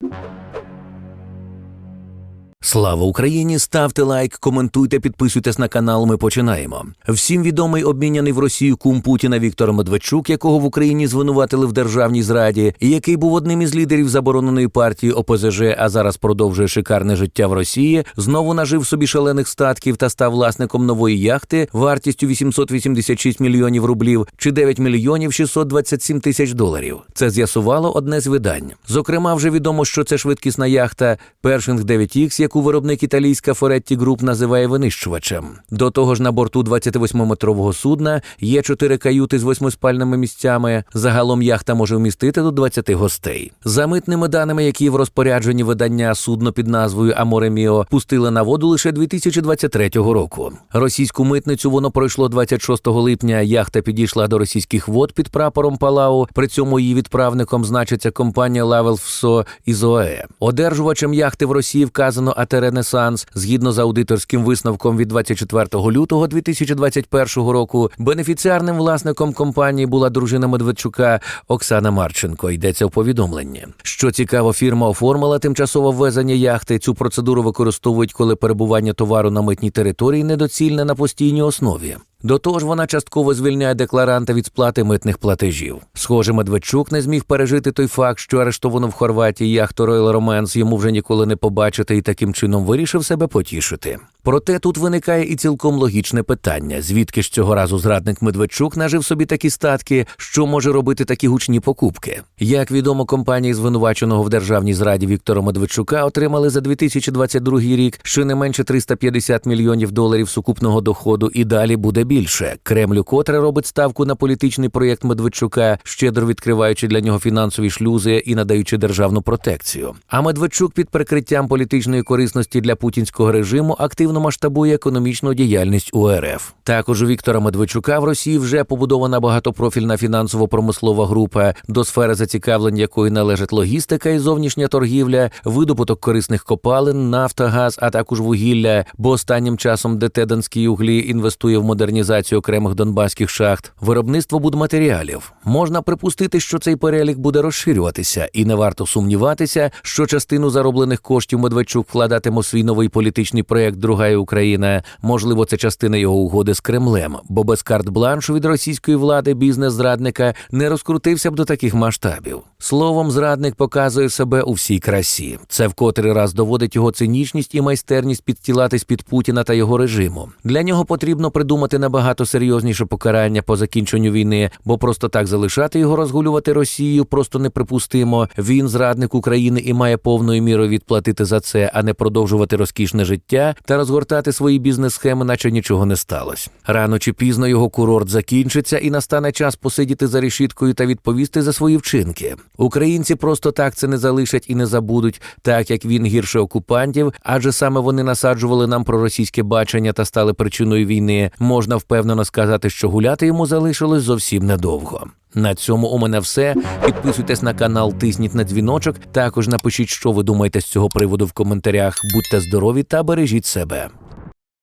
you Слава Україні! Ставте лайк, коментуйте, підписуйтесь на канал. Ми починаємо. Всім відомий обміняний в Росію кум Путіна Віктор Медведчук, якого в Україні звинуватили в державній зраді, і який був одним із лідерів забороненої партії ОПЗЖ, а зараз продовжує шикарне життя в Росії. Знову нажив собі шалених статків та став власником нової яхти вартістю 886 мільйонів рублів чи 9 мільйонів 627 тисяч доларів. Це з'ясувало одне з видань. Зокрема, вже відомо, що це швидкісна яхта Pershing 9X, яку виробник італійська Форетті Груп називає винищувачем. До того ж, на борту 28-метрового судна є чотири каюти з восьмиспальними місцями. Загалом яхта може вмістити до 20 гостей. За митними даними, які в розпорядженні видання судно під назвою Аморе Міо пустили на воду лише 2023 року. Російську митницю воно пройшло 26 липня. Яхта підійшла до російських вод під прапором Палау. При цьому її відправником значиться компанія Лавел ФСО Ізое. Одержувачем яхти в Росії вказано АТ Ренесанс. Згідно з аудиторським висновком від 24 лютого 2021 року, бенефіціарним власником компанії була дружина Медведчука Оксана Марченко. Йдеться в повідомленні. Що цікаво, фірма оформила тимчасове ввезення яхти. Цю процедуру використовують, коли перебування товару на митній території недоцільне на постійній основі. До того ж, вона частково звільняє декларанта від сплати митних платежів. Схоже, Медведчук не зміг пережити той факт, що арештовано в Хорватії яхту Royal Romance йому вже ніколи не побачити і таким чином вирішив себе потішити. Проте тут виникає і цілком логічне питання: звідки ж цього разу зрадник Медведчук нажив собі такі статки, що може робити такі гучні покупки? Як відомо, компанії звинуваченого в державній зраді Віктора Медведчука отримали за 2022 рік щонайменше 350 мільйонів доларів сукупного доходу, і далі буде більше. Кремлю котре робить ставку на політичний проєкт Медведчука, щедро відкриваючи для нього фінансові шлюзи і надаючи державну протекцію. А Медведчук під прикриттям політичної корисності для путінського режиму активно масштабує економічну діяльність у РФ. Також у Віктора Медведчука в Росії вже побудована багатопрофільна фінансово-промислова група, до сфери зацікавлень якої належать логістика і зовнішня торгівля, видобуток корисних копалин, нафта, газ, а також вугілля. Бо останнім часом ДТ Донські углі інвестує в модернізацію окремих донбаських шахт, виробництво будматеріалів. Можна припустити, що цей перелік буде розширюватися, і не варто сумніватися, що частину зароблених коштів Медведчук вкладатиме у свій новий політичний проект Друга Україна. Можливо, це частина його угоди з Кремлем, бо без карт-бланшу від російської влади бізнес зрадника не розкрутився б до таких масштабів. Словом, зрадник показує себе у всій красі. Це в котрий раз доводить його цинічність і майстерність підстілатись під Путіна та його режиму. Для нього потрібно придумати набагато серйозніше покарання по закінченню війни, бо просто так залишати його розгулювати Росію просто неприпустимо. Він зрадник України і має повною мірою відплатити за це, а не продовжувати розкішне життя та розгортати свої бізнес-схеми, наче нічого не сталося. Рано чи пізно його курорт закінчиться, і настане час посидіти за решіткою та відповісти за свої вчинки. Українці просто так це не залишать і не забудуть, так як він гірше окупантів, адже саме вони насаджували нам проросійське бачення та стали причиною війни. Можна впевнено сказати, що гуляти йому залишилось зовсім недовго. На цьому у мене все. Підписуйтесь на канал, тисніть на дзвіночок. Також напишіть, що ви думаєте з цього приводу в коментарях. Будьте здорові та бережіть себе.